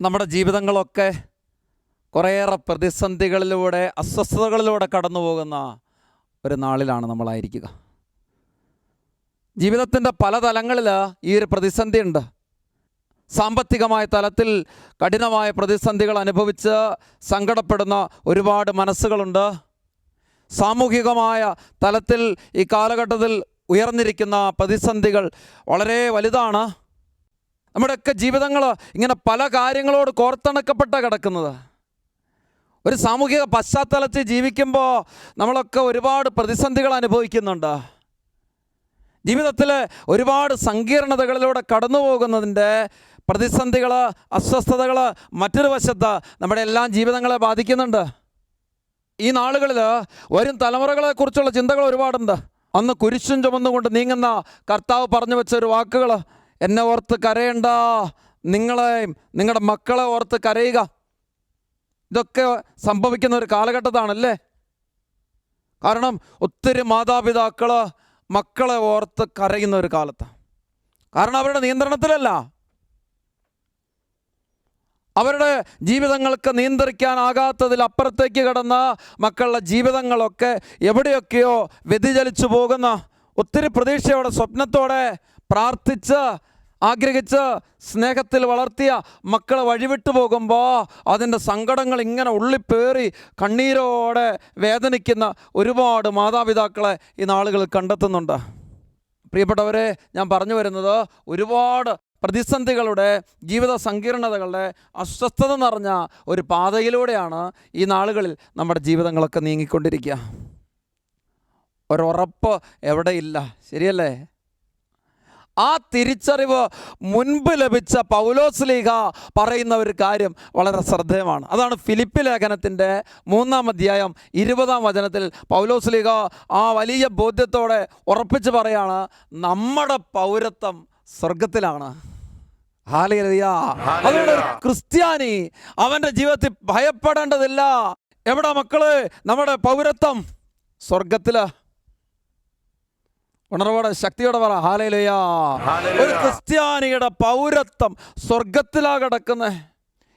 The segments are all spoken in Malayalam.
നമ്മുടെ ജീവിതങ്ങളൊക്കെ കുറേയേറെ പ്രതിസന്ധികളിലൂടെ അസ്വസ്ഥതകളിലൂടെ കടന്നു പോകുന്ന ഒരു നാളിലാണ് നമ്മളായിരിക്കുക. ജീവിതത്തിന്റെ പല തലങ്ങളിൽ ഈ ഒരു പ്രതിസന്ധിയുണ്ട്. സാമ്പത്തികമായ തലത്തിൽ കഠിനമായ പ്രതിസന്ധികൾ അനുഭവിച്ച് സങ്കടപ്പെടുന്ന ഒരുപാട് മനസ്സുകളുണ്ട്. സാമൂഹികമായ തലത്തിൽ ഈ കാലഘട്ടത്തിൽ ഉയർന്നിരിക്കുന്ന പ്രതിസന്ധികൾ വളരെ വലുതാണ്. നമ്മുടെയൊക്കെ ജീവിതങ്ങൾ ഇങ്ങനെ പല കാര്യങ്ങളോട് കോർത്തണക്കപ്പെട്ട കിടക്കുന്നത്. ഒരു സാമൂഹിക പശ്ചാത്തലത്തിൽ ജീവിക്കുമ്പോൾ നമ്മളൊക്കെ ഒരുപാട് പ്രതിസന്ധികൾ അനുഭവിക്കുന്നുണ്ട്. ജീവിതത്തിൽ ഒരുപാട് സങ്കീർണതകളിലൂടെ കടന്നു പോകുന്നതിന്റെ പ്രതിസന്ധികൾ അസ്വസ്ഥതകൾ മറ്റൊരു വശത്ത് നമ്മുടെ എല്ലാ ജീവിതങ്ങളെ ബാധിക്കുന്നുണ്ട്. ഈ നാളുകളിൽ വരും തലമുറകളെക്കുറിച്ചുള്ള ചിന്തകൾ ഒരുപാടുണ്ട്. അന്ന് കുരിശും ചുമന്നുകൊണ്ട് നീങ്ങുന്ന കർത്താവ് പറഞ്ഞു വെച്ച ഒരു വാക്കുകൾ. എന്നെ ഓർത്ത് കരയണ്ട. നിങ്ങളെയും നിങ്ങളുടെ മക്കളെ ഓർത്ത് കരയുക. ഇതൊക്കെ സംഭവിക്കുന്ന ഒരു കാലഘട്ടത്താണല്ലേ? കാരണം ഒത്തിരി മാതാപിതാക്കൾ മക്കളെ ഓർത്ത് കരയുന്ന ഒരു കാലത്താണ് കാരണം അവരുടെ നിയന്ത്രണത്തിലല്ല. അവരുടെ ജീവിതങ്ങൾക്ക് നിയന്ത്രിക്കാനാകാത്തതിൽ അപ്പുറത്തേക്ക് കടന്ന മക്കളുടെ ജീവിതങ്ങളൊക്കെ എവിടെയൊക്കെയോ വ്യതിചലിച്ചു പോകുന്ന ഒത്തിരി പ്രതീക്ഷയോടെ സ്വപ്നത്തോടെ പ്രാർത്ഥിച്ച് ആഗ്രഹിച്ച് സ്നേഹത്തിൽ വളർത്തിയ മക്കളെ വഴിവിട്ടു പോകുമ്പോൾ അതിന്റെ സങ്കടങ്ങൾ ഇങ്ങനെ ഉള്ളിപ്പേറി കണ്ണീരോടെ വേദനിക്കുന്ന ഒരുപാട് മാതാപിതാക്കളെ ഈ നാളുകൾ കണ്ടെത്തുന്നുണ്ട്. പ്രിയപ്പെട്ടവരെ ഞാൻ പറഞ്ഞു വരുന്നത് ഒരുപാട് പ്രതിസന്ധികളുടെ ജീവിത സങ്കീർണതകളുടെ അസ്വസ്ഥത നിറഞ്ഞ ഒരു പാതയിലൂടെയാണ് ഈ നാളുകളിൽ നമ്മുടെ ജീവിതങ്ങളൊക്കെ നീങ്ങിക്കൊണ്ടിരിക്കുക. ഒരുറപ്പ് എവിടെയില്ല. ശരിയല്ലേ? ആ തിരിച്ചറിവ് മുൻപ് ലഭിച്ച പൗലോസ് ലീഗ പറയുന്ന ഒരു കാര്യം വളരെ ശ്രദ്ധേയമാണ്. അതാണ് ഫിലിപ്പ് ലേഖനത്തിന്റെ മൂന്നാം അധ്യായം ഇരുപതാം വചനത്തിൽ പൗലോസ് ലീഗ ആ വലിയ ബോധ്യത്തോടെ ഉറപ്പിച്ച് പറയാണ് നമ്മുടെ പൗരത്വം സ്വർഗത്തിലാണ്. അതുകൊണ്ട് ഒരു ക്രിസ്ത്യാനി അവന്റെ ജീവിതത്തിൽ ഭയപ്പെടേണ്ടതില്ല. എവിടെ മക്കൾ? നമ്മുടെ പൗരത്വം. സ്വർഗത്തിൽ. ഉണർവോടെ ശക്തിയോടെ പറ. ഹാലയിലയാ ഒരു ക്രിസ്ത്യാനിയുടെ പൗരത്വം സ്വർഗത്തിലാ കിടക്കുന്നത്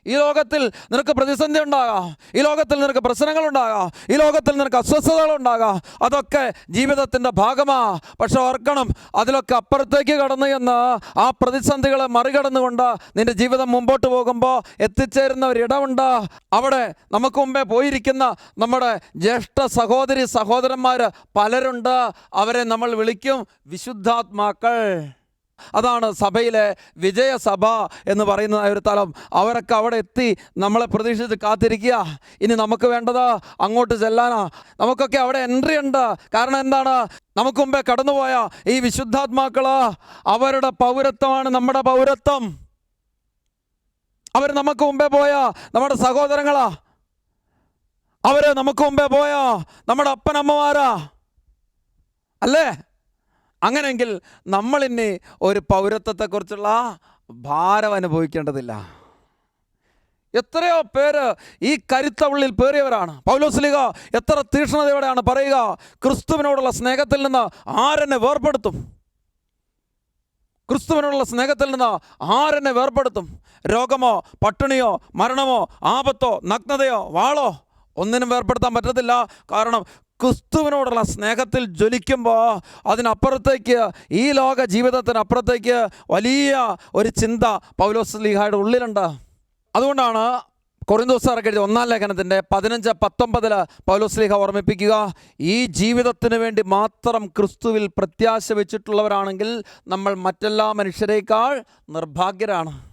ഈ ലോകത്തിൽ നിനക്ക് പ്രതിസന്ധി ഉണ്ടാകാം. ഈ ലോകത്തിൽ നിനക്ക് പ്രശ്നങ്ങൾ ഉണ്ടാകാം. ഈ ലോകത്തിൽ നിനക്ക് അസ്വസ്ഥതകൾ ഉണ്ടാകാം. അതൊക്കെ ജീവിതത്തിന്റെ ഭാഗമാണ് പക്ഷെ ഓർക്കണം അതിലൊക്കെ അപ്പുറത്തേക്ക് കടന്നു എന്ന് ആ പ്രതിസന്ധികളെ മറികടന്നുകൊണ്ട് നിന്റെ ജീവിതം മുമ്പോട്ട് പോകുമ്പോൾ എത്തിച്ചേരുന്ന ഒരിടമുണ്ട് അവിടെ നമുക്ക് മുമ്പേ പോയിരിക്കുന്ന നമ്മുടെ ജ്യേഷ്ഠ സഹോദരി സഹോദരന്മാർ പലരുണ്ട്. അവരെ നമ്മൾ വിളിക്കും വിശുദ്ധാത്മാക്കൾ. അതാണ് സഭയിലെ വിജയസഭ എന്ന് പറയുന്ന ഒരു തലം. അവരൊക്കെ അവിടെ എത്തി നമ്മളെ പ്രതീക്ഷിച്ച് കാത്തിരിക്കുക. ഇനി നമുക്ക് വേണ്ടത് അങ്ങോട്ട് ചെല്ലാനാ. നമുക്കൊക്കെ അവിടെ എൻട്രി ഉണ്ട്. കാരണം എന്താണ്? നമുക്ക് മുമ്പേ കടന്നുപോയ ഈ വിശുദ്ധാത്മാക്കൾ അവരുടെ പൗരത്വമാണ് നമ്മുടെ പൗരത്വം. അവർ നമുക്ക് മുമ്പേ പോയ നമ്മുടെ സഹോദരങ്ങളാ. അവർ നമുക്ക് മുമ്പേ പോയ നമ്മുടെ അപ്പനമ്മമാരാ. അല്ലേ? അങ്ങനെയെങ്കിൽ നമ്മളിനി ഒരു പൗരത്വത്തെക്കുറിച്ചുള്ള ഭാരം അനുഭവിക്കേണ്ടതില്ല. എത്രയോ പേര് ഈ കരുത്തവുള്ളിൽ പേറിയവരാണ്. പൗലോസ്ലിക എത്ര തീക്ഷ്ണതയോടെയാണ് പറയുക ക്രിസ്തുവിനോടുള്ള സ്നേഹത്തിൽ നിന്ന് ആരെന്നെ വേർപെടുത്തും ക്രിസ്തുവിനോടുള്ള സ്നേഹത്തിൽ നിന്ന് ആരെന്നെ വേർപെടുത്തും രോഗമോ പട്ടിണിയോ മരണമോ ആപത്തോ നഗ്നതയോ വാളോ ഒന്നിനും വേർപ്പെടുത്താൻ പറ്റത്തില്ല. കാരണം ക്രിസ്തുവിനോടുള്ള സ്നേഹത്തിൽ ജ്വലിക്കുമ്പോൾ അതിനപ്പുറത്തേക്ക് ഈ ലോക ജീവിതത്തിനപ്പുറത്തേക്ക് വലിയ ഒരു ചിന്ത പൗലോസ് ലീഹായുടെ ഉള്ളിലുണ്ട്. അതുകൊണ്ടാണ് കൊറിന്തോസാർക്ക് എഴുതിയ ഒന്നാം ലേഖനത്തിന്റെ പതിനഞ്ച് പത്തൊമ്പതിൽ പൗലോസ്ലീഹ ഓർമ്മിപ്പിക്കുക ഈ ജീവിതത്തിന് വേണ്ടി മാത്രം ക്രിസ്തുവിൽ പ്രത്യാശ വെച്ചിട്ടുള്ളവരാണെങ്കിൽ നമ്മൾ മറ്റെല്ലാ മനുഷ്യരേക്കാൾ നിർഭാഗ്യരാണ്.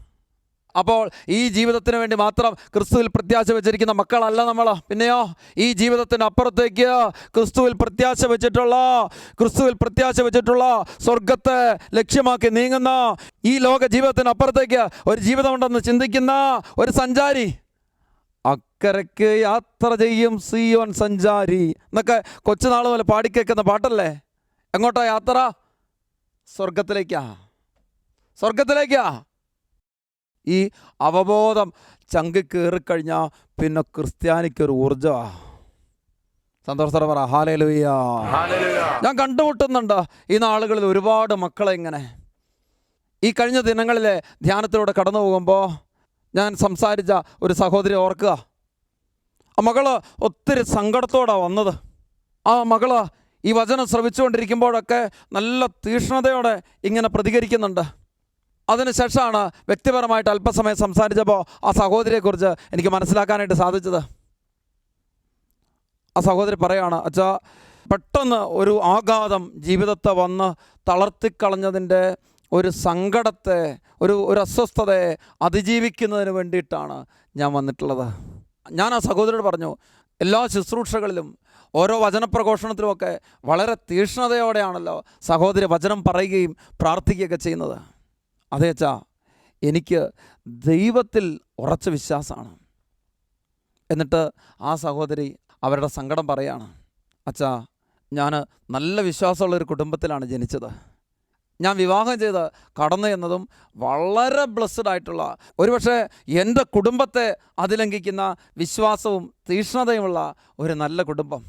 അപ്പോൾ ഈ ജീവിതത്തിന് വേണ്ടി മാത്രം ക്രിസ്തുവിൽ പ്രത്യാശ വെച്ചിരിക്കുന്ന മക്കളല്ല നമ്മൾ പിന്നെയോ ഈ ജീവിതത്തിന് അപ്പുറത്തേക്ക് ക്രിസ്തുവിൽ പ്രത്യാശ വെച്ചിട്ടുള്ള ക്രിസ്തുവിൽ പ്രത്യാശ വെച്ചിട്ടുള്ള സ്വർഗത്തെ ലക്ഷ്യമാക്കി നീങ്ങുന്ന ഈ ലോക ജീവിതത്തിന് അപ്പുറത്തേക്ക് ഒരു ജീവിതമുണ്ടെന്ന് ചിന്തിക്കുന്ന ഒരു സഞ്ചാരി. അക്കരയ്ക്ക് യാത്ര ചെയ്യും സിയോൻ സഞ്ചാരി. എന്നൊക്കെ കൊച്ചുനാൾ മുതൽ പാടിക്കേക്കുന്ന പാട്ടല്ലേ? എങ്ങോട്ടാ യാത്ര? സ്വർഗത്തിലേക്കാ സ്വർഗത്തിലേക്കാ ഈ അവബോധം ചങ്കി കയറിക്കഴിഞ്ഞാൽ പിന്നെ ക്രിസ്ത്യാനിക്കൊരു ഊർജമാ സന്തോഷത്തോടെ പറ. ഹാലേലുയ്യ ഞാൻ കണ്ടുമുട്ടുന്നുണ്ട് ഈ നാളുകളിൽ ഒരുപാട് മക്കളെ ഇങ്ങനെ. ഈ കഴിഞ്ഞ ദിനങ്ങളിലെ ധ്യാനത്തിലൂടെ കടന്നു പോകുമ്പോൾ ഞാൻ സംസാരിച്ച ഒരു സഹോദരി ഓർക്കുക. ആ മകൾ ഒത്തിരി സങ്കടത്തോടാണ് വന്നത്. ആ മകൾ ഈ വചനം ശ്രവിച്ചുകൊണ്ടിരിക്കുമ്പോഴൊക്കെ നല്ല തീഷ്ണതയോടെ ഇങ്ങനെ പ്രതികരിക്കുന്നുണ്ട്. അതിനുശേഷമാണ് വ്യക്തിപരമായിട്ട് അല്പസമയം സംസാരിച്ചപ്പോൾ ആ സഹോദരിയെക്കുറിച്ച് എനിക്ക് മനസ്സിലാക്കാനായിട്ട് സാധിച്ചത്. ആ സഹോദരി പറയാണ് അച്ഛാ പെട്ടെന്ന് ഒരു ആഘാതം ജീവിതത്തെ വന്ന് തളർത്തിക്കളഞ്ഞതിന്റെ ഒരു സങ്കടത്തെ ഒരു ഒരു അസ്വസ്ഥതയെ അതിജീവിക്കുന്നതിന് വേണ്ടിയിട്ടാണ് ഞാൻ വന്നിട്ടുള്ളത്. ഞാൻ ആ സഹോദരിയോട് പറഞ്ഞു എല്ലാ ശുശ്രൂഷകളിലും ഓരോ വചനപ്രഘോഷണത്തിലുമൊക്കെ വളരെ തീക്ഷ്ണതയോടെയാണല്ലോ സഹോദരി വചനം പറയുകയും പ്രാർത്ഥിക്കുകയൊക്കെ ചെയ്യുന്നത്. അതേ അച്ഛാ എനിക്ക് ദൈവത്തിൽ ഉറച്ച വിശ്വാസമാണ്. എന്നിട്ട് ആ സഹോദരി അവരുടെ സങ്കടം പറയാണ് അച്ഛാ ഞാൻ നല്ല വിശ്വാസമുള്ള ഒരു കുടുംബത്തിലാണ് ജനിച്ചത്. ഞാൻ വിവാഹം ചെയ്ത് കടന്നു എന്നതും വളരെ ബ്ലസ്ഡ് ആയിട്ടുള്ള ഒരുപക്ഷെ എന്റെ കുടുംബത്തെ അതിലംഘിക്കുന്ന വിശ്വാസവും തീഷ്ണതയുമുള്ള ഒരു നല്ല കുടുംബം.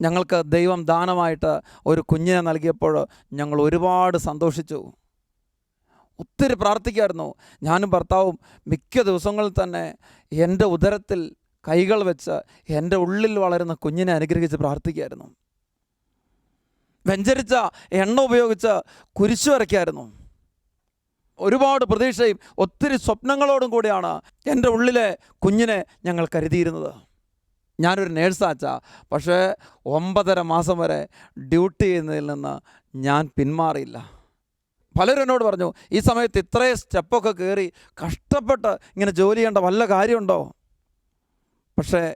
ഞങ്ങൾക്ക് ദൈവം ദാനമായിട്ട് ഒരു കുഞ്ഞിനെ നൽകിയപ്പോൾ ഞങ്ങൾ ഒരുപാട് സന്തോഷിച്ചു. ഒത്തിരി പ്രാർത്ഥിക്കുമായിരുന്നു ഞാനും ഭർത്താവും മിക്ക ദിവസങ്ങളിൽ തന്നെ എന്റെ ഉദരത്തിൽ കൈകൾ വെച്ച് എന്റെ ഉള്ളിൽ വളരുന്ന കുഞ്ഞിനെ അനുഗ്രഹിച്ച് പ്രാർത്ഥിക്കുമായിരുന്നു വെഞ്ചരിച്ച എണ്ണ ഉപയോഗിച്ച് കുരിശു വരയ്ക്കായിരുന്നു. ഒരുപാട് പ്രതീക്ഷയും ഒത്തിരി സ്വപ്നങ്ങളോടും കൂടിയാണ് എന്റെ ഉള്ളിലെ കുഞ്ഞിനെ ഞങ്ങൾ കരുതിയിരുന്നത്. ഞാനൊരു നേഴ്സാച്ച പക്ഷേ ഒമ്പതര മാസം വരെ ഡ്യൂട്ടി ചെയ്യുന്നതിൽ നിന്ന് ഞാൻ പിന്മാറിയില്ല. പലരും എന്നോട് പറഞ്ഞു ഈ സമയത്ത് ഇത്രയും സ്റ്റെപ്പൊക്കെ കയറി കഷ്ടപ്പെട്ട് ഇങ്ങനെ ജോലി ചെയ്യേണ്ട വല്ല കാര്യമുണ്ടോ? പക്ഷേ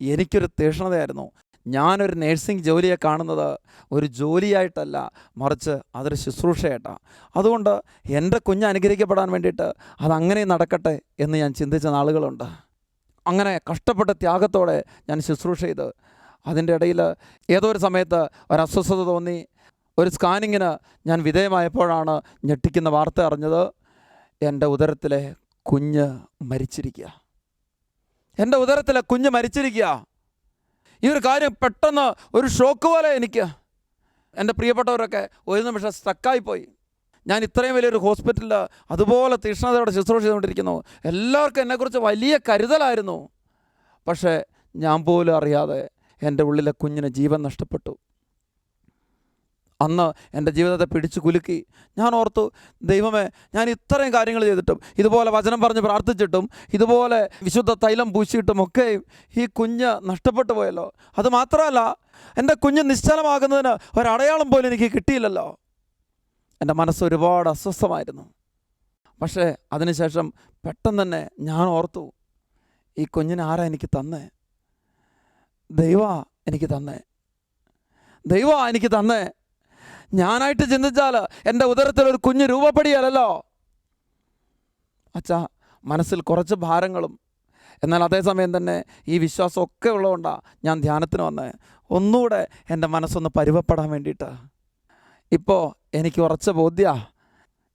എനിക്കൊരു തീഷ്ണതയായിരുന്നു. ഞാനൊരു നേഴ്സിംഗ് ജോലിയെ കാണുന്നത് ഒരു ജോലിയായിട്ടല്ല മറിച്ച് അതൊരു ശുശ്രൂഷയായിട്ടാണ് അതുകൊണ്ട് എന്റെ കുഞ്ഞ് അനുഗ്രഹിക്കപ്പെടാൻ വേണ്ടിയിട്ട് അതങ്ങനെ നടക്കട്ടെ എന്ന് ഞാൻ ചിന്തിച്ച നാളുകളുണ്ട്. അങ്ങനെ കഷ്ടപ്പെട്ട ത്യാഗത്തോടെ ഞാൻ ശുശ്രൂഷ ചെയ്ത് അതിന്റെ ഇടയിൽ ഏതോ ഒരു സമയത്ത് ഒരു അസ്വസ്ഥത തോന്നി ഒരു സ്കാനിങ്ങിന് ഞാൻ വിധേയമായപ്പോഴാണ് ഞെട്ടിക്കുന്ന വാർത്ത അറിഞ്ഞത്. എന്റെ ഉദരത്തിലെ കുഞ്ഞ് മരിച്ചിരിക്കുക. എന്റെ ഉദരത്തിലെ കുഞ്ഞ് മരിച്ചിരിക്കുക. ഈ ഒരു കാര്യം പെട്ടെന്ന് ഒരു ഷോക്ക് പോലെ എനിക്ക്. എന്റെ പ്രിയപ്പെട്ടവരൊക്കെ ഒരു നിമിഷം സ്റ്റക്കായിപ്പോയി ഞാൻ ഇത്രയും വലിയൊരു ഹോസ്പിറ്റലിൽ അതുപോലെ തീക്ഷ്ണതയോടെ ശുശ്രൂഷ ചെയ്തുകൊണ്ടിരിക്കുന്നു. എല്ലാവർക്കും എന്നെക്കുറിച്ച് വലിയ കരുതലായിരുന്നു. പക്ഷേ ഞാൻ പോലും അറിയാതെ എന്റെ ഉള്ളിലെ കുഞ്ഞിന് ജീവൻ നഷ്ടപ്പെട്ടു. അന്ന് എന്റെ ജീവിതത്തെ പിടിച്ചു കുലുക്കി. ഞാൻ ഓർത്തു ദൈവമേ ഞാൻ ഇത്രയും കാര്യങ്ങൾ ചെയ്തിട്ടും ഇതുപോലെ വചനം പറഞ്ഞ് പ്രാർത്ഥിച്ചിട്ടും ഇതുപോലെ വിശുദ്ധ തൈലം പൂശിയിട്ടും ഒക്കെ ഈ കുഞ്ഞ് നഷ്ടപ്പെട്ടു പോയല്ലോ. അത് മാത്രമല്ല എന്റെ കുഞ്ഞ് നിശ്ചലമാകുന്നതിന് ഒരടയാളം പോലും എനിക്ക് കിട്ടിയില്ലല്ലോ. എന്റെ മനസ്സ് ഒരുപാട് അസ്വസ്ഥമായിരുന്നു. പക്ഷേ അതിനുശേഷം പെട്ടെന്ന് തന്നെ ഞാൻ ഓർത്തു ഈ കുഞ്ഞിനെ ആരാ എനിക്ക് തന്നേ? ദൈവ എനിക്ക് തന്നേ. ദൈവ എനിക്ക് തന്നേ. ഞാനായിട്ട് ചിന്തിച്ചാൽ എന്റെ ഉദരത്തിൽ ഒരു കുഞ്ഞ് രൂപപ്പെടിയല്ലോ അച്ഛാ മനസ്സിൽ കുറച്ച് ഭാരങ്ങളും. എന്നാൽ അതേസമയം തന്നെ ഈ വിശ്വാസമൊക്കെ ഉള്ളതുകൊണ്ടാണ് ഞാൻ ധ്യാനത്തിന് വന്നത് ഒന്നുകൂടെ എന്റെ മനസ്സൊന്ന് പരുവപ്പെടാൻ വേണ്ടിയിട്ട്. ഇപ്പോൾ എനിക്ക് ഉറച്ച ബോധ്യ.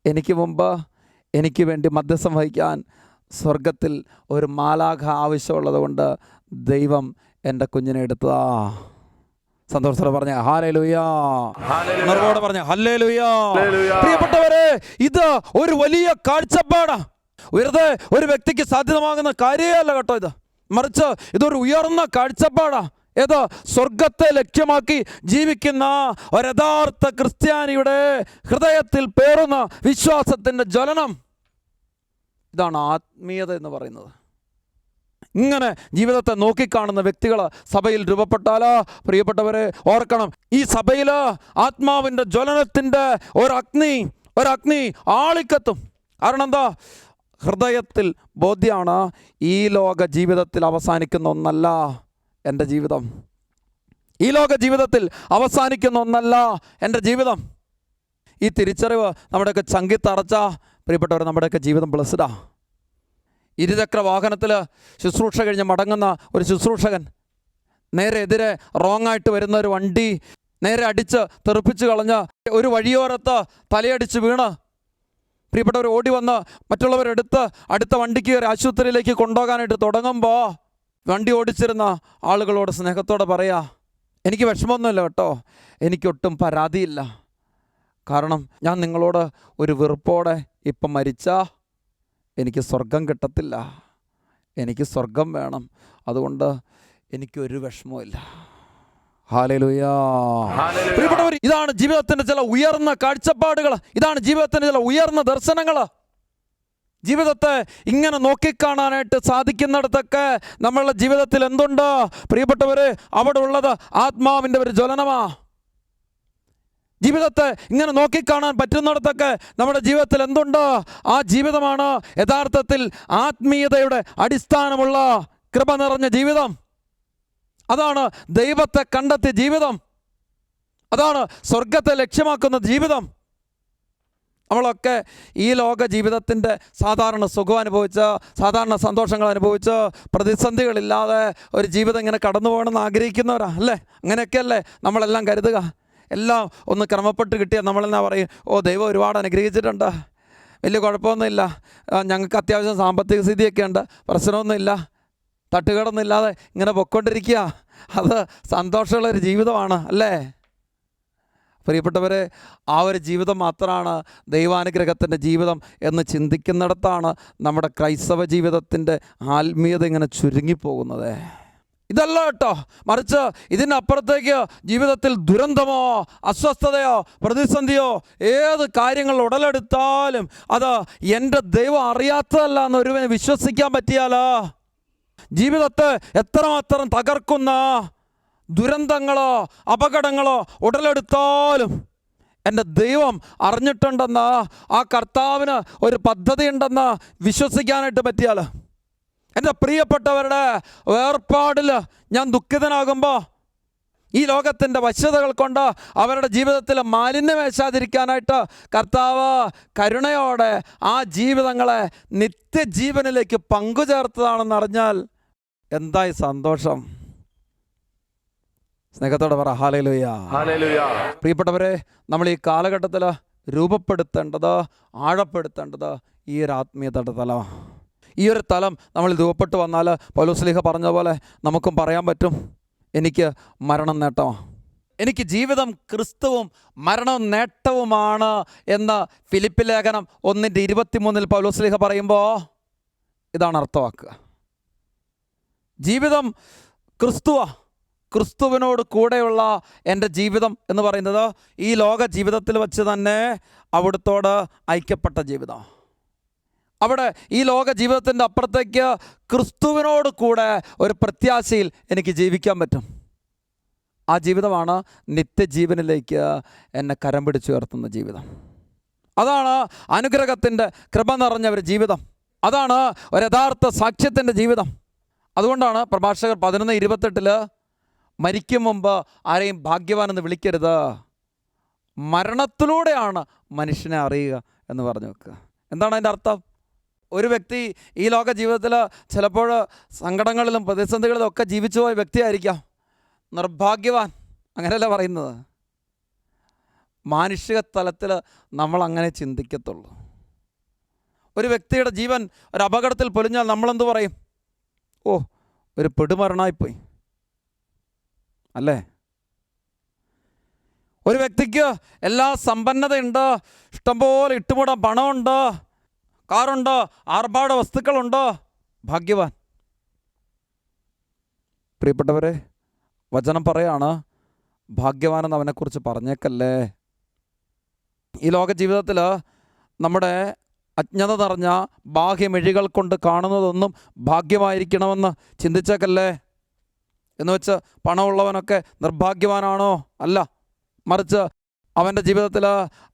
എനിക്ക് മുമ്പ് എനിക്ക് വേണ്ടി മധ്യസ്ഥം വഹിക്കാൻ സ്വർഗത്തിൽ ഒരു മാലാഖ ആവശ്യമുള്ളത് കൊണ്ട് ദൈവം എന്റെ കുഞ്ഞിനെ എടുത്തതാ. സന്തോഷത്തോടെ പറഞ്ഞ ഹാലേ ലുയാ പറഞ്ഞ ഹല്ലേ ലുയാ പ്രിയപ്പെട്ടവരെ ഇത് ഒരു വലിയ കാഴ്ചപ്പാടാ. വെറുതെ ഒരു വ്യക്തിക്ക് സാധ്യതമാകുന്ന കാര്യമല്ല കേട്ടോ ഇത്. മറിച്ച് ഇതൊരു ഉയർന്ന കാഴ്ചപ്പാടാ. ഏതോ സ്വർഗത്തെ ലക്ഷ്യമാക്കി ജീവിക്കുന്ന ഒരു യഥാർത്ഥ ക്രിസ്ത്യാനിയുടെ ഹൃദയത്തിൽ പേറുന്ന വിശ്വാസത്തിന്റെ ജ്വലനം. ഇതാണ് ആത്മീയത എന്ന് പറയുന്നത്. ഇങ്ങനെ ജീവിതത്തെ നോക്കിക്കാണുന്ന വ്യക്തികൾ സഭയിൽ രൂപപ്പെട്ടാലോ? പ്രിയപ്പെട്ടവരെ ഓർക്കണം. ഈ സഭയിൽ ആത്മാവിന്റെ ജ്വലനത്തിന്റെ ഒരഗ്നി ഒരഗ്നി ആളിക്കത്തും. കാരണം എന്താ? ഹൃദയത്തിൽ ബോധ്യമാണ് ഈ ലോക ജീവിതത്തിൽ അവസാനിക്കുന്ന ഒന്നല്ല എന്റെ ജീവിതം. ഈ ലോക ജീവിതത്തിൽ അവസാനിക്കുന്ന ഒന്നല്ല എന്റെ ജീവിതം. ഈ തിരിച്ചറിവ് നമ്മുടെയൊക്കെ ചങ്കി തറച്ച പ്രിയപ്പെട്ടവർ നമ്മുടെയൊക്കെ ജീവിതം ബ്ലസ്ഡാ. ഇരുചക്ര വാഹനത്തിൽ ശുശ്രൂഷ കഴിഞ്ഞ് മടങ്ങുന്ന ഒരു ശുശ്രൂഷകൻ. നേരെ എതിരെ റോങ് ആയിട്ട് വരുന്ന ഒരു വണ്ടി നേരെ അടിച്ച് തെറിപ്പിച്ച് കളഞ്ഞ് ഒരു വഴിയോരത്ത് തലയടിച്ച് വീണ്. പ്രിയപ്പെട്ടവർ ഓടി വന്ന് മറ്റുള്ളവരെടുത്ത് അടുത്ത വണ്ടിക്ക് കയറി ആശുപത്രിയിലേക്ക് കൊണ്ടുപോകാനായിട്ട് തുടങ്ങുമ്പോൾ വണ്ടി ഓടിച്ചിരുന്ന ആളുകളോട് സ്നേഹത്തോടെ പറയാ എനിക്ക് വിഷമമൊന്നുമില്ല കേട്ടോ. എനിക്കൊട്ടും പരാതിയില്ല. കാരണം ഞാൻ നിങ്ങളോട് ഒരു വെറുപ്പോടെ ഇപ്പം മരിച്ചാ എനിക്ക് സ്വർഗം കിട്ടത്തില്ല. എനിക്ക് സ്വർഗം വേണം. അതുകൊണ്ട് എനിക്കൊരു വിഷമമില്ല പ്രിയപ്പെട്ടവർ ഇതാണ് ജീവിതത്തിന്റെ ചില ഉയർന്ന കാഴ്ചപ്പാടുകൾ. ഇതാണ് ജീവിതത്തിന്റെ ചില ഉയർന്ന ദർശനങ്ങൾ. ജീവിതത്തെ ഇങ്ങനെ നോക്കിക്കാണാനായിട്ട് സാധിക്കുന്നിടത്തൊക്കെ നമ്മളുടെ ജീവിതത്തിൽ എന്തുണ്ട്? പ്രിയപ്പെട്ടവർ അവിടെ ഉള്ളത് ആത്മാവിന്റെ ഒരു ജ്വലനമാ. ജീവിതത്തെ ഇങ്ങനെ നോക്കിക്കാണാൻ പറ്റുന്നിടത്തൊക്കെ നമ്മുടെ ജീവിതത്തിൽ എന്തുണ്ടോ? ആ ജീവിതമാണ് യഥാർത്ഥത്തിൽ ആത്മീയതയുടെ അടിസ്ഥാനമുള്ള കൃപ നിറഞ്ഞ ജീവിതം. അതാണ് ദൈവത്തെ കണ്ടെത്തിയ ജീവിതം. അതാണ് സ്വർഗത്തെ ലക്ഷ്യമാക്കുന്ന ജീവിതം. നമ്മളൊക്കെ ഈ ലോക ജീവിതത്തിന്റെ സാധാരണ സുഖം അനുഭവിച്ച് സാധാരണ സന്തോഷങ്ങൾ അനുഭവിച്ച് പ്രതിസന്ധികളില്ലാതെ ഒരു ജീവിതം ഇങ്ങനെ കടന്നു പോകണമെന്ന് ആഗ്രഹിക്കുന്നവരാ അല്ലേ? അങ്ങനെയൊക്കെയല്ലേ നമ്മളെല്ലാം കരുതുക? എല്ലാം ഒന്ന് ക്രമപ്പെട്ട് കിട്ടിയാൽ നമ്മളെന്നാ പറയും? ഓ ദൈവം ഒരുപാട് അനുഗ്രഹിച്ചിട്ടുണ്ട്. വലിയ കുഴപ്പമൊന്നുമില്ല. ഞങ്ങൾക്ക് അത്യാവശ്യം സാമ്പത്തിക സ്ഥിതിയൊക്കെ ഉണ്ട്. പ്രശ്നമൊന്നുമില്ല. തട്ടുകടൊന്നും ഇല്ലാതെ ഇങ്ങനെ പൊക്കോണ്ടിരിക്കുക അത് സന്തോഷമുള്ള ഒരു ജീവിതമാണ് അല്ലേ? പ്രിയപ്പെട്ടവരെ ആ ഒരു ജീവിതം മാത്രമാണ് ദൈവാനുഗ്രഹത്തിന്റെ ജീവിതം എന്ന് ചിന്തിക്കുന്നിടത്താണ് നമ്മുടെ ക്രൈസ്തവ ജീവിതത്തിന്റെ ആത്മീയത ഇങ്ങനെ ചുരുങ്ങിപ്പോകുന്നത്. ഇതല്ല കേട്ടോ. മറിച്ച് ഇതിനപ്പുറത്തേക്ക് ജീവിതത്തിൽ ദുരന്തമോ അസ്വസ്ഥതയോ പ്രതിസന്ധിയോ ഏത് കാര്യങ്ങൾ ഉടലെടുത്താലും അത് എന്റെ ദൈവം അറിയാത്തതല്ല എന്ന് ഒരുവന് വിശ്വസിക്കാൻ പറ്റിയാല? ജീവിതത്തെ എത്രമാത്രം തകർക്കുന്ന ദുരന്തങ്ങളോ അപകടങ്ങളോ ഉടലെടുത്താലും എന്റെ ദൈവം അറിഞ്ഞിട്ടുണ്ടെന്ന് ആ കർത്താവിന് ഒരു പദ്ധതി ഉണ്ടെന്ന് വിശ്വസിക്കാനായിട്ട് പറ്റിയാൽ എന്റെ പ്രിയപ്പെട്ടവരുടെ വേർപാടിൽ ഞാൻ ദുഃഖിതനാകുമ്പോൾ ഈ ലോകത്തിന്റെ വശ്യതകൾ കൊണ്ട് അവരുടെ ജീവിതത്തിൽ മാലിന്യം വേശാതിരിക്കാനായിട്ട് കർത്താവ് കരുണയോടെ ആ ജീവിതങ്ങളെ നിത്യജീവനിലേക്ക് പങ്കുചേർത്തതാണെന്ന് അറിഞ്ഞാൽ എന്തായി സന്തോഷം? സ്നേഹത്തോടെ പറ ഹല്ലേലൂയ പ്രിയപ്പെട്ടവരെ നമ്മൾ ഈ കാലഘട്ടത്തിൽ രൂപപ്പെടുത്തേണ്ടത് ആഴപ്പെടുത്തേണ്ടത് ഈ ഒരു ആത്മീയതയുടെ തലം. ഈ ഒരു തലം നമ്മൾ രൂപപ്പെട്ട് വന്നാൽ പൗലോസ്ലിഹ പറഞ്ഞ പോലെ നമുക്കും പറയാൻ പറ്റും. എനിക്ക് മരണം നേട്ടമാണ് എനിക്ക് ജീവിതം ക്രിസ്തുവും മരണം നേട്ടവുമാണ് എന്ന് ഫിലിപ്പ് ലേഖനം ഒന്നിന്റെ ഇരുപത്തിമൂന്നിൽ പൗലോസ്ലിഹ പറയുമ്പോൾ ഇതാണ് അർത്ഥമാക്കുക ജീവിതം ക്രിസ്തുവ. ക്രിസ്തുവിനോട് കൂടെയുള്ള എന്റെ ജീവിതം എന്ന് പറയുന്നത് ഈ ലോക ജീവിതത്തിൽ വച്ച് തന്നെ അവിടുത്തോട് ഐക്യപ്പെട്ട ജീവിതം. അവിടെ ഈ ലോക ജീവിതത്തിന്റെ അപ്പുറത്തേക്ക് ക്രിസ്തുവിനോട് കൂടെ ഒരു പ്രത്യാശയിൽ എനിക്ക് ജീവിക്കാൻ പറ്റും. ആ ജീവിതമാണ് നിത്യജീവനിലേക്ക് എന്നെ കരം പിടിച്ചുയർത്തുന്ന ജീവിതം. അതാണ് അനുഗ്രഹത്തിന്റെ കൃപ നിറഞ്ഞ ഒരു ജീവിതം. അതാണ് ഒരു യഥാർത്ഥ സാക്ഷ്യത്തിന്റെ ജീവിതം. അതുകൊണ്ടാണ് പ്രഭാഷകർ പതിനൊന്ന് ഇരുപത്തെട്ടിൽ മരിക്കും മുമ്പ് ആരെയും ഭാഗ്യവാനെന്ന് വിളിക്കരുത്. മരണത്തിലൂടെയാണ് മനുഷ്യനെ അറിയുക എന്ന് പറഞ്ഞു വെക്കുക. എന്താണ് അതിന്റെ അർത്ഥം? ഒരു വ്യക്തി ഈ ലോക ജീവിതത്തിൽ ചിലപ്പോൾ സങ്കടങ്ങളിലും പ്രതിസന്ധികളിലും ഒക്കെ ജീവിച്ചു പോയ വ്യക്തിയായിരിക്കാം. നിർഭാഗ്യവാൻ. അങ്ങനെയല്ല പറയുന്നത്? മാനുഷിക തലത്തിൽ നമ്മൾ അങ്ങനെ ചിന്തിക്കത്തുള്ളൂ. ഒരു വ്യക്തിയുടെ ജീവൻ ഒരു അപകടത്തിൽ പൊലിഞ്ഞാൽ നമ്മളെന്ത് പറയും? ഓ ഒരു പെടുമരണായിപ്പോയി. അല്ലേ? ഒരു വ്യക്തിക്ക് എല്ലാ സമ്പന്നതയുണ്ട് ഇഷ്ടംപോലെ ഇട്ടുമൂടാൻ പണമുണ്ട് കാറുണ്ട്? ആർഭാട വസ്തുക്കളുണ്ടോ? ഭാഗ്യവാൻ. പ്രിയപ്പെട്ടവരെ വചനം പറയാണ് ഭാഗ്യവാനെന്ന് അവനെക്കുറിച്ച് പറഞ്ഞേക്കല്ലേ? ഈ ലോക ജീവിതത്തിൽ നമ്മുടെ അജ്ഞത നിറഞ്ഞ ബാഹ്യമിഴികൾ കൊണ്ട് കാണുന്നതൊന്നും ഭാഗ്യമായിരിക്കണമെന്ന് ചിന്തിച്ചേക്കല്ലേ? എന്ന് വെച്ച് പണമുള്ളവനൊക്കെ നിർഭാഗ്യവാനാണോ? അല്ല മറിച്ച് അവന്റെ ജീവിതത്തിൽ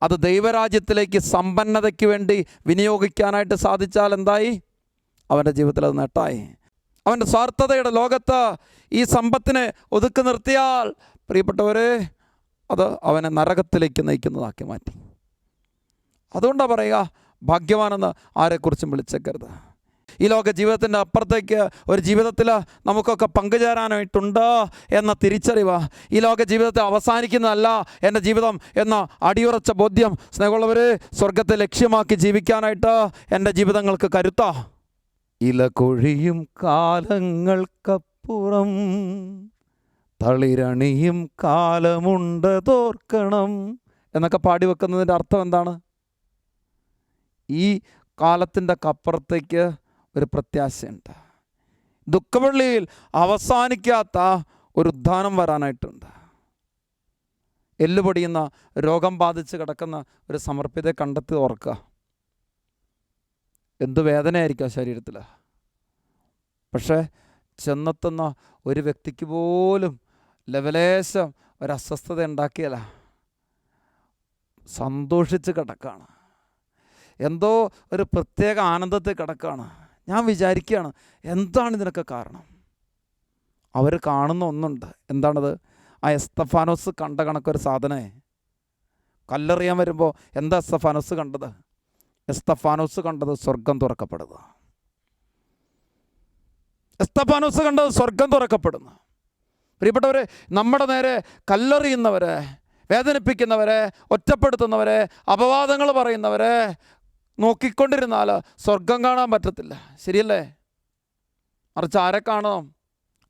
അത് ദൈവരാജ്യത്തിലേക്ക് സമ്പന്നതയ്ക്ക് വേണ്ടി വിനിയോഗിക്കാനായിട്ട് സാധിച്ചാൽ എന്തായി? അവന്റെ ജീവിതത്തിൽ അത് നേട്ടായി. അവന്റെ സ്വാർത്ഥതയുടെ ലോകത്ത് ഈ സമ്പത്തിനെ ഒതുക്കി നിർത്തിയാൽ പ്രിയപ്പെട്ടവരെ അത് അവനെ നരകത്തിലേക്ക് നയിക്കുന്നതാക്കി മാറ്റി. അതുകൊണ്ടാണ് പറയുക ഭാഗ്യവാനെന്ന് ആരെക്കുറിച്ചും വിളിച്ചേക്കരുത്. ഈ ലോക ജീവിതത്തിന്റെ അപ്പുറത്തേക്ക് ഒരു ജീവിതത്തിൽ നമുക്കൊക്കെ പങ്കുചേരാനായിട്ടുണ്ട് എന്ന തിരിച്ചറിവ് ഈ ലോക ജീവിതത്തെ അവസാനിക്കുന്നതല്ല എന്റെ ജീവിതം എന്ന അടിയുറച്ച ബോധ്യം സ്നേഹമുള്ളവർ സ്വർഗത്തെ ലക്ഷ്യമാക്കി ജീവിക്കാനായിട്ട് എന്റെ ജീവിതങ്ങൾക്ക് കരുത്താ. ഇല കൊഴിയും കാലങ്ങൾക്കപ്പുറം തളിരണിയും കാലമുണ്ട് തോർക്കണം എന്നൊക്കെ പാടി വെക്കുന്നതിന്റെ അർത്ഥം എന്താണ്? ഈ കാലത്തിന്റെ കപ്പുറത്തേക്ക് ഒരു പ്രത്യാശയുണ്ട്. ദുഃഖവെള്ളിയിൽ അവസാനിക്കാത്ത ഒരു ഉദ്ധാനം വരാനായിട്ടുണ്ട്. എല്ലുപൊടിയുന്ന രോഗം ബാധിച്ച് കിടക്കുന്ന ഒരു സമർപ്പിതയെ കണ്ടെത്തി ഓർക്കുക എന്ത് വേദനയായിരിക്കും ആ ശരീരത്തിൽ പക്ഷേ ചെന്നെത്തുന്ന ഒരു വ്യക്തിക്ക് പോലും ലവലേശം ഒരസ്വസ്ഥത ഉണ്ടാക്കിയല്ല. സന്തോഷിച്ച് കിടക്കുകയാണ് എന്തോ ഒരു പ്രത്യേക ആനന്ദത്തിൽ കിടക്കാണ്. ഞാൻ വിചാരിക്കുകയാണ് എന്താണ് ഇതിനൊക്കെ കാരണം? അവർ കാണുന്ന ഒന്നുണ്ട്. എന്താണത്? ആ എസ്തഫാനോസ് കണ്ട കണക്കൊരു സാധനമേ കല്ലെറിയാൻ വരുമ്പോൾ എന്താ എസ്തഫാനോസ് കണ്ടത്? എസ്തഫാനോസ് കണ്ടത് സ്വർഗം തുറക്കപ്പെടുക എസ്തഫാനോസ് കണ്ടത് സ്വർഗം തുറക്കപ്പെടുന്നു. പ്രിയപ്പെട്ടവർ നമ്മുടെ നേരെ കല്ലെറിയുന്നവരെ വേദനിപ്പിക്കുന്നവരെ ഒറ്റപ്പെടുത്തുന്നവരെ അപവാദങ്ങൾ പറയുന്നവരെ നോക്കിക്കൊണ്ടിരുന്നാൽ സ്വർഗം കാണാൻ പറ്റത്തില്ല. ശരിയല്ലേ? മറിച്ച് ആരെ കാണണം?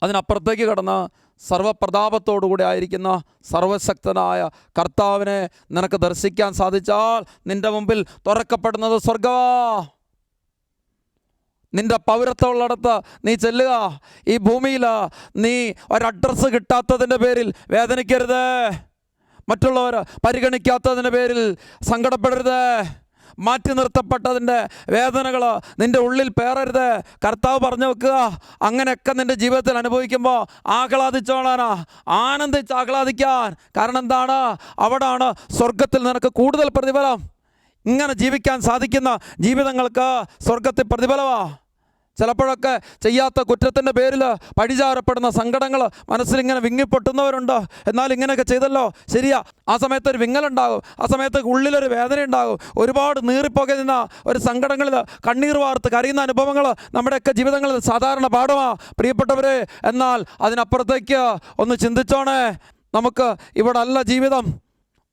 അതിനപ്പുറത്തേക്ക് കടന്ന് സർവപ്രതാപത്തോടുകൂടി ആയിരിക്കുന്ന സർവശക്തനായ കർത്താവിനെ നിനക്ക് ദർശിക്കാൻ സാധിച്ചാൽ നിന്റെ മുമ്പിൽ തുറക്കപ്പെടുന്നത് സ്വർഗവാ നിന്റെ പൗരത്വമുള്ളിടത്ത് നീ ചെല്ലുക. ഈ ഭൂമിയിൽ നീ ഒരഡ്രസ്സ് കിട്ടാത്തതിന്റെ പേരിൽ വേദനിക്കരുത്. മറ്റുള്ളവർ പരിഗണിക്കാത്തതിന്റെ പേരിൽ സങ്കടപ്പെടരുത്. മാറ്റി നിർത്തപ്പെട്ടതിന്റെ വേദനകൾ നിന്റെ ഉള്ളിൽ പേറരുത്. കർത്താവ് പറഞ്ഞു വെക്കുക അങ്ങനെയൊക്കെ നിന്റെ ജീവിതത്തിൽ അനുഭവിക്കുമ്പോൾ ആഹ്ലാദിച്ചോളാനാ. ആനന്ദിച്ച് ആഹ്ലാദിക്കാൻ. കാരണം എന്താണ്? അവിടാണ് സ്വർഗത്തിൽ നിനക്ക് കൂടുതൽ പ്രതിഫലം. ഇങ്ങനെ ജീവിക്കാൻ സാധിക്കുന്ന ജീവിതങ്ങൾക്ക് സ്വർഗത്തിൽ പ്രതിഫലമാ. ചിലപ്പോഴൊക്കെ ചെയ്യാത്ത കുറ്റത്തിന്റെ പേരിൽ പഴിചാരപ്പെടുന്ന സങ്കടങ്ങൾ മനസ്സിലിങ്ങനെ വിങ്ങിപ്പൊട്ടുന്നവരുണ്ട്. എന്നാൽ ഇങ്ങനെയൊക്കെ ചെയ്തല്ലോ? ശരിയാ. ആ സമയത്ത് ഒരു വിങ്ങലുണ്ടാകും. ആ സമയത്ത് ഉള്ളിലൊരു വേദന ഉണ്ടാകും ഒരുപാട് നീറിപ്പോകുന്ന ഒരു സങ്കടങ്ങളിൽ കണ്ണീർ വാർത്ത് കരയുന്ന അനുഭവങ്ങൾ നമ്മുടെയൊക്കെ ജീവിതങ്ങളിൽ സാധാരണ പാഠമാണ് പ്രിയപ്പെട്ടവരെ എന്നാൽ അതിനപ്പുറത്തേക്ക് ഒന്ന് ചിന്തിച്ചോണേ. നമുക്ക് ഇവിടെ അല്ല ജീവിതം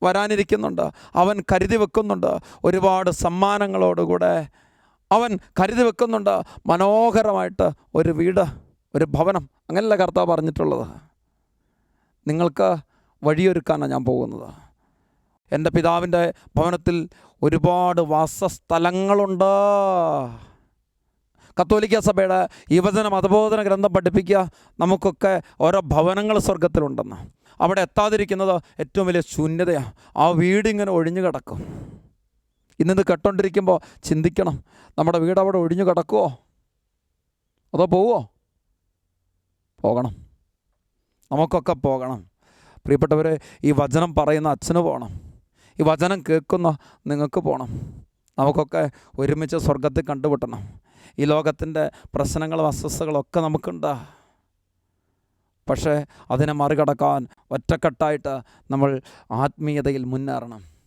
വരാനിരിക്കുന്നുണ്ട്. അവൻ കരുതി വെക്കുന്നുണ്ട്. ഒരുപാട് സമ്മാനങ്ങളോടുകൂടെ അവൻ കരുതി വെക്കുന്നുണ്ട്. മനോഹരമായിട്ട് ഒരു വീട് ഒരു ഭവനം. അങ്ങനെയല്ല കർത്താവ് പറഞ്ഞിട്ടുള്ളത്? നിങ്ങൾക്ക് വഴിയൊരുക്കാനാണ് ഞാൻ പോകുന്നത്. എന്റെ പിതാവിന്റെ ഭവനത്തിൽ ഒരുപാട് വാസസ്ഥലങ്ങളുണ്ട്. കത്തോലിക്ക സഭയുടെ യുവജന മതബോധന ഗ്രന്ഥം പഠിപ്പിക്കുക നമുക്കൊക്കെ ഓരോ ഭവനങ്ങൾ സ്വർഗത്തിലുണ്ടെന്ന് അവിടെ എത്താതിരിക്കുന്നത് ഏറ്റവും വലിയ ശൂന്യതയാണ് ആ വീടിങ്ങനെ ഒഴിഞ്ഞു കിടക്കും. ഇന്നിത് കേട്ടോണ്ടിരിക്കുമ്പോൾ ചിന്തിക്കണം നമ്മുടെ വീട് അവിടെ ഒഴിഞ്ഞു കിടക്കുമോ അതോ പോവോ പോകണം. നമുക്കൊക്കെ പോകണം. പ്രിയപ്പെട്ടവർ ഈ വചനം പറയുന്ന അച്ഛന് പോകണം. ഈ വചനം കേൾക്കുന്ന നിങ്ങൾക്ക് പോകണം. നമുക്കൊക്കെ ഒരുമിച്ച് സ്വർഗത്തിൽ കണ്ടുപിട്ടണം ഈ ലോകത്തിന്റെ പ്രശ്നങ്ങളും അസ്വസ്ഥകളും ഒക്കെ നമുക്കുണ്ട്. പക്ഷേ അതിനെ മറികടക്കാൻ ഒറ്റക്കെട്ടായിട്ട് നമ്മൾ ആത്മീയതയിൽ മുന്നേറണം.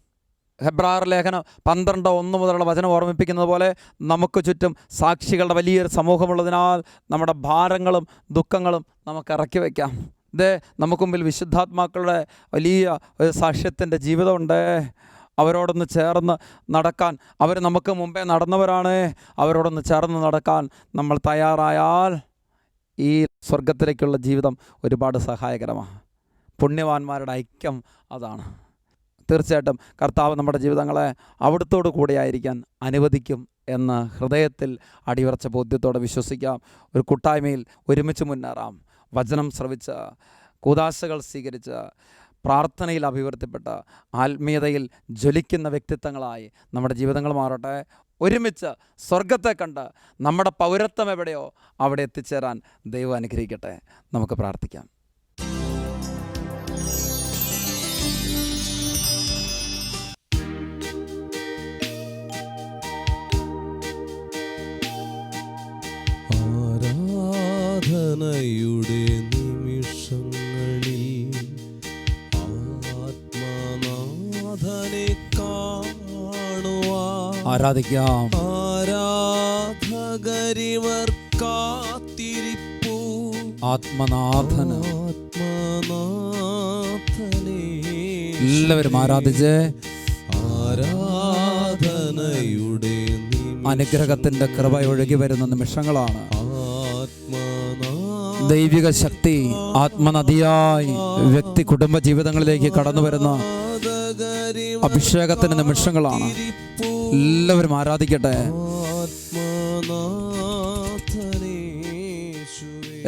ഹെബ്രാർ ലേഖനം പന്ത്രണ്ട് ഒന്ന് മുതലുള്ള വചനം ഓർമ്മിപ്പിക്കുന്നത് പോലെ നമുക്ക് ചുറ്റും സാക്ഷികളുടെ വലിയൊരു സമൂഹമുള്ളതിനാൽ നമ്മുടെ ഭാരങ്ങളും ദുഃഖങ്ങളും നമുക്ക് ഇറക്കി വയ്ക്കാം. ഇതേ നമുക്ക് മുമ്പിൽ വിശുദ്ധാത്മാക്കളുടെ വലിയ ഒരു സാക്ഷ്യത്തിന്റെ ജീവിതമുണ്ട്. അവരോടൊന്ന് ചേർന്ന് നടക്കാൻ. അവർ നമുക്ക് മുമ്പേ നടന്നവരാണ്. അവരോടൊന്ന് ചേർന്ന് നടക്കാൻ നമ്മൾ തയ്യാറായാൽ ഈ സ്വർഗത്തിലേക്കുള്ള ജീവിതം ഒരുപാട് സഹായകരമാണ്. പുണ്യവാന്മാരുടെ ഐക്യം അതാണ്. തീർച്ചയായിട്ടും കർത്താവ് നമ്മുടെ ജീവിതങ്ങളെ അവിടുത്തോടു കൂടിയായിരിക്കാൻ അനുവദിക്കും എന്ന് ഹൃദയത്തിൽ അടിയുറച്ച ബോധ്യത്തോടെ വിശ്വസിക്കാം. ഒരു കൂട്ടായ്മയിൽ ഒരുമിച്ച് മുന്നേറാം. വചനം ശ്രവിച്ച് കൂതാശകൾ സ്വീകരിച്ച് പ്രാർത്ഥനയിൽ അഭിവൃദ്ധിപ്പെട്ട ആത്മീയതയിൽ ജ്വലിക്കുന്ന വ്യക്തിത്വങ്ങളായി നമ്മുടെ ജീവിതങ്ങൾ മാറട്ടെ. ഒരുമിച്ച് സ്വർഗത്തെ കണ്ട് നമ്മുടെ പൗരത്വം എവിടെയോ അവിടെ എത്തിച്ചേരാൻ ദൈവം അനുഗ്രഹിക്കട്ടെ. നമുക്ക് പ്രാർത്ഥിക്കാം. ആരാധനയുടെ നിമിഷങ്ങളിൽ ആത്മനാഥനെ കാണുവാൻ ആരാധിക്കാം. ആരാധകരിവർ കാത്തിരിപ്പു. ആത്മനാഥന. ആത്മനാഥനെ എല്ലാവരും ആരാധിച്ച്. ആരാധനയുടെ അനുഗ്രഹത്തിന്റെ കൃപ ഒഴുകി വരുന്ന നിമിഷങ്ങളാണ്. ദൈവിക ശക്തി ആത്മനദിയായി വ്യക്തി കുടുംബ ജീവിതങ്ങളിലേക്ക് കടന്നു വരുന്ന അഭിഷേകത്തിന്റെ നിമിഷങ്ങളാണ്. എല്ലാവരും ആരാധിക്കട്ടെ?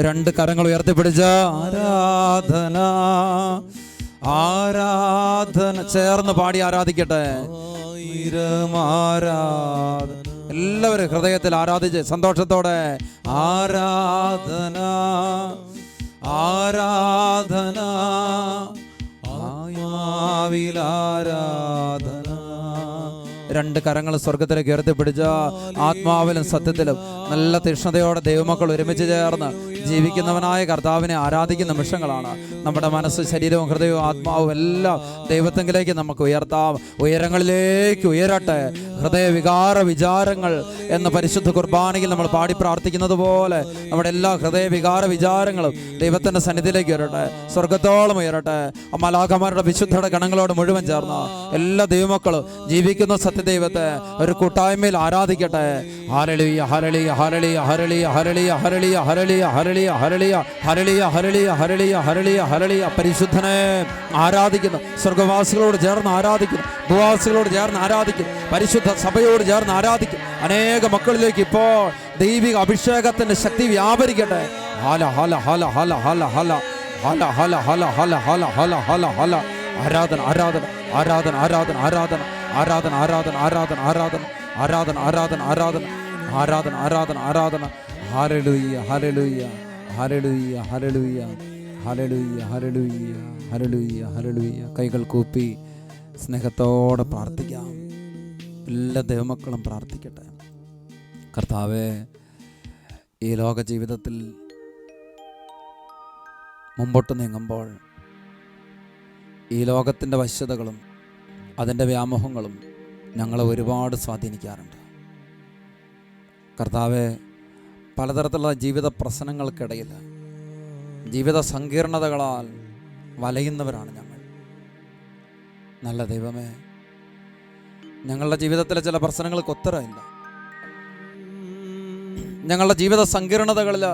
രണ്ട് കരങ്ങൾ ഉയർത്തിപ്പിടിച്ച ആരാധന ആരാധന. ചേർന്ന് പാടി ആരാധിക്കട്ടെ? ആരാധന എല്ലാവരും ഹൃദയത്തിൽ ആരാധിച്ച് സന്തോഷത്തോടെ ആരാധന ആരാധന. ആയാവിലാരാ രണ്ട് കരങ്ങൾ സ്വർഗത്തിലേക്ക് ഉയർത്തിപ്പിടിച്ച ആത്മാവിലും സത്യത്തിലും നല്ല തീക്ഷ്ണതയോടെ ദൈവമക്കൾ ഒരുമിച്ച് ചേർന്ന് ജീവിക്കുന്നവനായ കർത്താവിനെ ആരാധിക്കുന്ന നിമിഷങ്ങളാണ്. നമ്മുടെ മനസ്സ് ശരീരവും ഹൃദയവും ആത്മാവും എല്ലാം ദൈവത്തെങ്കിലേക്ക് നമുക്ക് ഉയർത്താം. ഉയരങ്ങളിലേക്ക് ഉയരട്ടെ. ഹൃദയ വികാര വിചാരങ്ങൾ എന്ന പരിശുദ്ധ കുർബാനയിൽ നമ്മൾ പാടി പ്രാർത്ഥിക്കുന്നത് പോലെ നമ്മുടെ എല്ലാ ഹൃദയ വികാര വിചാരങ്ങളും ദൈവത്തിന്റെ സന്നിധിയിലേക്ക് ഉയരട്ടെ. സ്വർഗത്തോളം ഉയരട്ടെ. മലാഖമാരുടെ വിശുദ്ധയുടെ ഗണങ്ങളോട് മുഴുവൻ ചേർന്ന് എല്ലാ ദൈവമക്കളും ജീവിക്കുന്ന സത്യദൈവത്തെ ഒരു കൂട്ടായ്മയിൽ ആരാധിക്കട്ടെ ഹരളിയ ഹരളിയ ഹരളിയ ഹരളിയ ഹരളിയ ഹരളിയ ഹരളിയ ഹരളിയ ഹരളിയ ഹരളിയ ഹരളിയ ഹരളിയ ഹരളിയ ഹരളിയ പരിശുദ്ധനെ ആരാധിക്കുന്നു സ്വർഗവാസികളോട് ചേർന്ന് ആരാധിക്കുന്നു ഭൂവാസികളോട് ചേർന്ന് ആരാധിക്കും പരിശുദ്ധ സഭയോട് ചേർന്ന് ആരാധിക്കും അനേക മക്കളിലേക്ക് ഇപ്പോൾ ദൈവിക അഭിഷേകത്തിന്റെ ശക്തി വ്യാപരിക്കട്ടെ ഹല ഹല ഹല ഹല ഹല ഹല ഹല ഹല ഹല ഹല ഹല ഹല ഹല ഹല ആരാധന ആരാധന ആരാധന ആരാധന ആരാധന ആരാധന ആരാധന ആരാധന ആരാധന ആരാധന ആരാധന ആരാധന ആരാധന ആരാധന ആരാധന. ഹരലുയ്യ ഹരലുയ്യ ഹരലുയ്യ ഹരലുയ്യ ഹരലുയ്യ ഹരലുയ്യ ഹരലുയ്യ ഹരലുയ്യ കൈകൾ കൂപ്പി സ്നേഹത്തോടെ പ്രാർത്ഥിക്കാം. എല്ലാ ദൈവമക്കളും പ്രാർത്ഥിക്കട്ടെ. കർത്താവെ ഈ ലോക ജീവിതത്തിൽ മുമ്പോട്ട് നീങ്ങുമ്പോൾ ഈ ലോകത്തിന്റെ വശ്യതകളും അതിന്റെ വ്യാമോഹങ്ങളും ഞങ്ങളെ ഒരുപാട് സ്വാധീനിക്കാറുണ്ട്. കർത്താവെ പലതരത്തിലുള്ള ജീവിത പ്രശ്നങ്ങൾക്കിടയിൽ ജീവിത സങ്കീർണതകളാൽ വലയുന്നവരാണ് ഞങ്ങൾ. നല്ല ദൈവമേ ഞങ്ങളുടെ ജീവിതത്തിലെ ചില പ്രശ്നങ്ങൾക്ക് ഉത്തരമില്ല. ഞങ്ങളുടെ ജീവിത സങ്കീർണതകളിൽ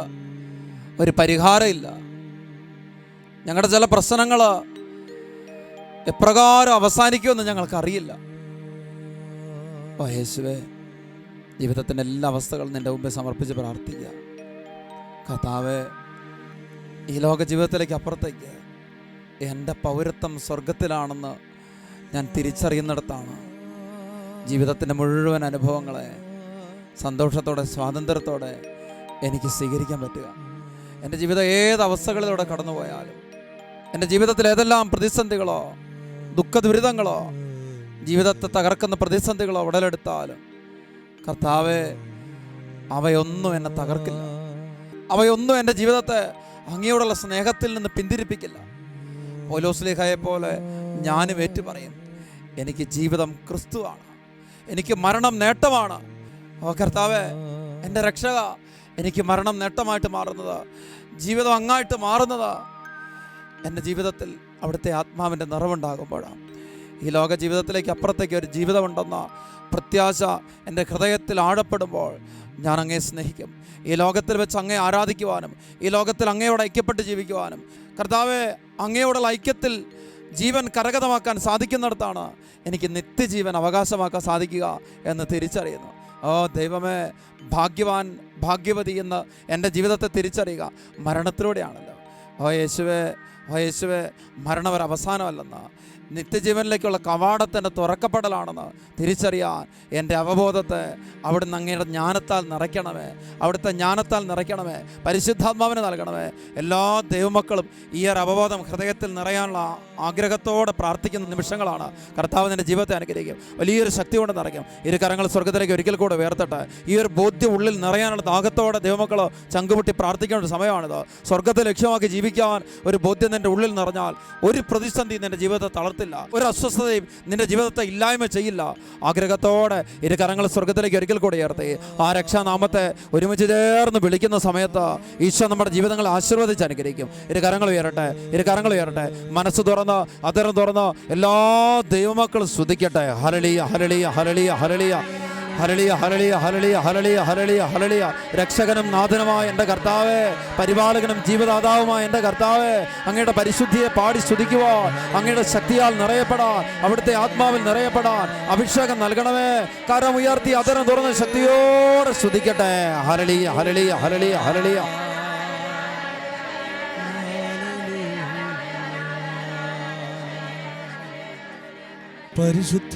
ഒരു പരിഹാരമില്ല. ഞങ്ങളുടെ ചില പ്രശ്നങ്ങൾ എപ്രകാരം അവസാനിക്കുമെന്ന് ഞങ്ങൾക്കറിയില്ല. ഓ യേശുവേ ജീവിതത്തിന്റെ എല്ലാ അവസ്ഥകളും നിന്റെ മുമ്പേ സമർപ്പിച്ച് പ്രാർത്ഥിക്കുക. കഥാവേ ഈ ലോക ജീവിതത്തിലേക്ക് അപ്പുറത്തേക്ക്. എന്റെ പൗരത്വം സ്വർഗത്തിലാണെന്ന് ഞാൻ തിരിച്ചറിയുന്നിടത്താണ്. ജീവിതത്തിന്റെ മുഴുവൻ അനുഭവങ്ങളെ സന്തോഷത്തോടെ സ്വാതന്ത്ര്യത്തോടെ എനിക്ക് സ്വീകരിക്കാൻ പറ്റുക. എന്റെ ജീവിതം ഏത് അവസ്ഥകളിലൂടെ കടന്നുപോയാലും എന്റെ ജീവിതത്തിൽ ഏതെല്ലാം പ്രതിസന്ധികളോ ദുഃഖ ദുരിതങ്ങളോ ജീവിതത്തെ തകർക്കുന്ന പ്രതിസന്ധികളോ ഉടലെടുത്താലും കർത്താവെ അവയൊന്നും എന്നെ തകർക്കില്ല. അവയൊന്നും എന്റെ ജീവിതത്തെ അങ്ങയോടുള്ള സ്നേഹത്തിൽ നിന്ന് പിന്തിരിപ്പിക്കില്ല. പോലോസ്ലിഹയെ പോലെ ഞാനും ഏറ്റു പറയും എനിക്ക് ജീവിതം ക്രിസ്തുവാണ്. എനിക്ക് മരണം നേട്ടമാണ്. ഓ കർത്താവെ എന്റെ രക്ഷക എനിക്ക് മരണം നേട്ടമായിട്ട് മാറുന്നത് ജീവിതം അങ്ങായിട്ട് മാറുന്നത് എന്റെ ജീവിതത്തിൽ അവിടുത്തെ ആത്മാവിന്റെ നിറവുണ്ടാകുമ്പോഴാണ്. ഈ ലോക ജീവിതത്തിലേക്ക് അപ്പുറത്തേക്ക് ഒരു ജീവിതമുണ്ടെന്ന പ്രത്യാശ എന്റെ ഹൃദയത്തിൽ ആഴപ്പെടുമ്പോൾ ഞാൻ അങ്ങേ സ്നേഹിക്കും. ഈ ലോകത്തിൽ വെച്ച് അങ്ങേ ആരാധിക്കുവാനും ഈ ലോകത്തിൽ അങ്ങയോട് ഐക്യപ്പെട്ട് ജീവിക്കുവാനും കർത്താവ് അങ്ങയോടുള്ള ഐക്യത്തിൽ ജീവൻ കരകതമാക്കാൻ സാധിക്കുന്നിടത്താണ് എനിക്ക് നിത്യജീവൻ അവകാശമാക്കാൻ സാധിക്കുക എന്ന് തിരിച്ചറിയുന്നു. ഓ ദൈവമേ ഭാഗ്യവാൻ ഭാഗ്യവതി എന്ന് എന്റെ ജീവിതത്തെ തിരിച്ചറിയുക മരണത്തിലൂടെയാണല്ലോ. ഓ യേശുവേ യേശുവേ മരണം ഒരു അവസാനമല്ലെന്ന് നിത്യജീവനിലേക്കുള്ള കവാടത്തിന്റെ തുറക്കപ്പെടലാണെന്ന് തിരിച്ചറിയാൻ എന്റെ അവബോധത്തെ അവിടുന്ന് അങ്ങയുടെ ജ്ഞാനത്താൽ നിറയ്ക്കണമേ. അവിടുത്തെ ജ്ഞാനത്താൽ നിറയ്ക്കണമേ. പരിശുദ്ധാത്മാവിന് നൽകണമേ. എല്ലാ ദൈവമക്കളും ഈ ഒരു അവബോധം ഹൃദയത്തിൽ നിറയാനുള്ള ആഗ്രഹത്തോടെ പ്രാർത്ഥിക്കുന്ന നിമിഷങ്ങളാണ്. കർത്താവ് നിന്റെ ജീവിതത്തെ അനുഗ്രഹിക്കും. വലിയൊരു ശക്തി കൊണ്ട് നിറയ്ക്കും. ഇരു കരങ്ങൾ സ്വർഗത്തിലേക്ക് ഒരിക്കൽ കൂടെ ഉയർത്തട്ടെ. ഈ ഒരു ബോധ്യം ഉള്ളിൽ നിറയാനുള്ള ദാഹത്തോടെ ദൈവമക്കൾ ചങ്കുമുട്ടി പ്രാർത്ഥിക്കേണ്ട ഒരു സമയമാണിത്. സ്വർഗത്തെ ലക്ഷ്യമാക്കി ജീവിക്കാൻ ഒരു ബോധ്യം നിന്റെ ഉള്ളിൽ നിറഞ്ഞാൽ ഒരു പ്രതിസന്ധി നിന്റെ ജീവിതത്തെ തളർത്തില്ല ഒരു അസ്വസ്ഥതയും നിന്റെ ജീവിതത്തെ ഇല്ലായ്മ ചെയ്യില്ല. ആഗ്രഹത്തോടെ ഇരു കരങ്ങൾ സ്വർഗത്തിലേക്ക് ഒരിക്കൽ കൂടെ ഉയർത്തി. ആ രക്ഷാനാമത്തെ ഒരുമിച്ച് ചേർന്ന് വിളിക്കുന്ന സമയത്ത് ഈശോ നമ്മുടെ ജീവിതങ്ങളെ ആശീർവദിച്ച് അനുഗ്രഹിക്കും. ഇരു കരങ്ങൾ ഉയരട്ടെ ഇരു കരങ്ങൾ ഉയരട്ടെ. മനസ്സ് തുറന്ന് അതിരം തുറന്ന് എല്ലാ ദൈവമക്കളും ശ്രദ്ധിക്കട്ടെ ഹരളിയ ഹരളിയ ഹരളിയ ഹരളിയ ഹരളിയ ഹരളിയ ഹരളിയ ഹരളിയ ഹരളിയ ഹരളിയ. രക്ഷകനും നാഥനുമായ എന്റെ കർത്താവേ പരിപാലകനും ജീവദാതാവുമായ എന്റെ കർത്താവേ അങ്ങയുടെ പരിശുദ്ധിയെ പാടി സ്തുതിക്കുവാൻ അങ്ങയുടെ ശക്തിയാൽ നിറയപ്പെടാൻ അവിടുത്തെ ആത്മാവിൽ നിറയപ്പെടാൻ അഭിഷേകം നൽകണമേ. കരം ഉയർത്തി അതരം തുറന്ന് ശക്തിയോടെ സ്തുതിക്കട്ടെ. ഹരളിയ ഹരളിയ ഹരളിയ ഹരളിയ. പരിശുദ്ധ